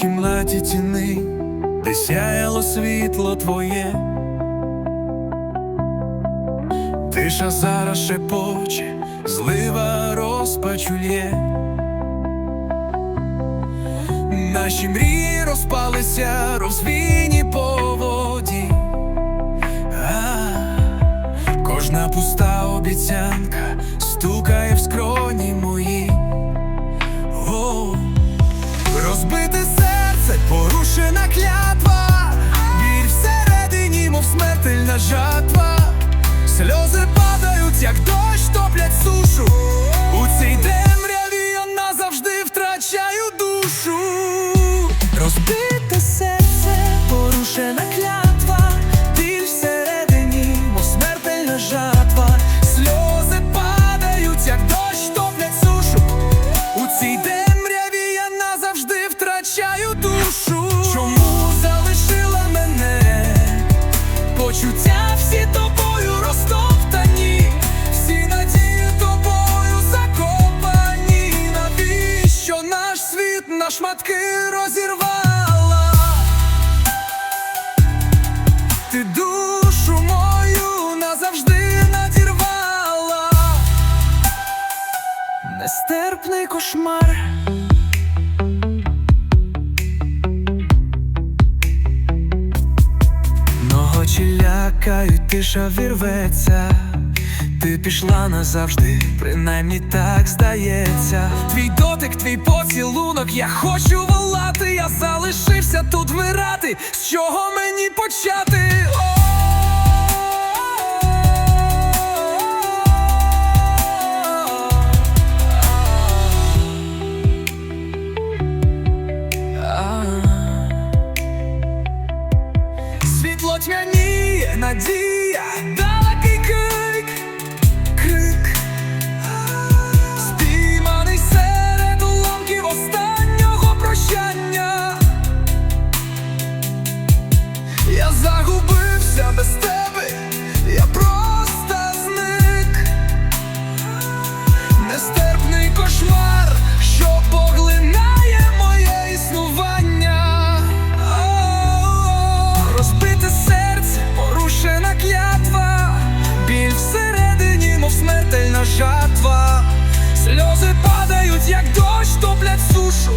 кімнаті тіни, де сяяло світло твоє. Тиша зараз шепоче, злива розпачує. Наші мрії розпалися, розвійні по воді. А, кожна пуста обіцянка стукає в скроні мої. Серце, порушена клятва, біль всередині, мов смертельна жатва. Сльози падають, як дощ Нестерпний кошмар. Ночі лякають, тиша вірветься. Ти пішла назавжди, принаймні так здається. Твій дотик, твій поцілунок, я хочу волати, я залишився тут вмирати. З чого мені почати? G. Сльози падають, як дощ, топлять сушу.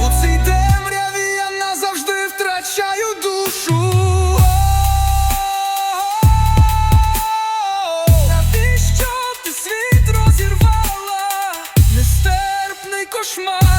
У цій темряві я назавжди втрачаю душу. Навіщо ти світ розірвала? Нестерпний кошмар.